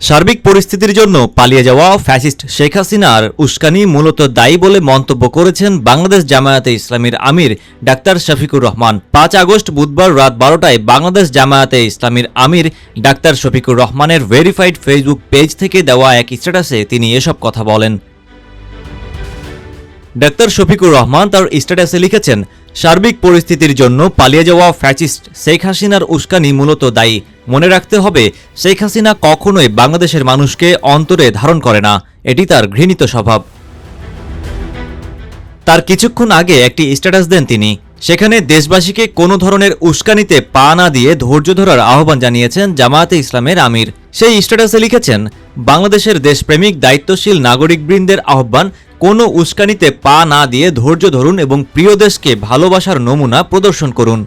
সার্বিক পরিস্থিতির জন্য পালিয়ে যাওয়া ফ্যাসিস্ট শেখ হাসিনার উস্কানি মূলত দায়ী বলে মন্তব্য করেছেন বাংলাদেশ জামায়াতে ইসলামীর আমির ডাক্তার শফিকুর রহমান। পাঁচ আগস্ট বুধবার রাত বারোটায় বাংলাদেশ জামায়াতে ইসলামীর আমির ডাক্তার শফিকুর রহমানের ভেরিফাইড ফেসবুক পেজ থেকে দেওয়া এক স্ট্যাটাসে তিনি এসব কথা বলেন। ডাক্তার শফিকুর রহমান তার স্ট্যাটাসে লিখেছেন, সার্বিক পরিস্থিতির জন্য পালিয়ে যাওয়া ফ্যাসিস্ট শেখ হাসিনার উস্কানি মূলত দায়ী। মনে রাখতে হবে, শেখ হাসিনা কখনোই বাংলাদেশের মানুষকে অন্তরে ধারণ করে না। এটি তার ঘৃণিত স্বভাব। তার কিছুক্ষণ আগে একটি স্ট্যাটাস দেন তিনি। সেখানে দেশবাসীকে কোনো ধরনের উস্কানিতে পা না দিয়ে ধৈর্য ধরার আহ্বান জানিয়েছেন জামায়াতে ইসলামের আমির। সেই স্ট্যাটাসে লিখেছেন, বাংলাদেশের দেশপ্রেমিক, দায়িত্বশীল নাগরিকবৃন্দের আহ্বান, কোনো উস্কানিতে পা না দিয়ে ধৈর্য ধরুন এবং প্রিয় দেশকে ভালোবাসার নমুনা প্রদর্শন করুন।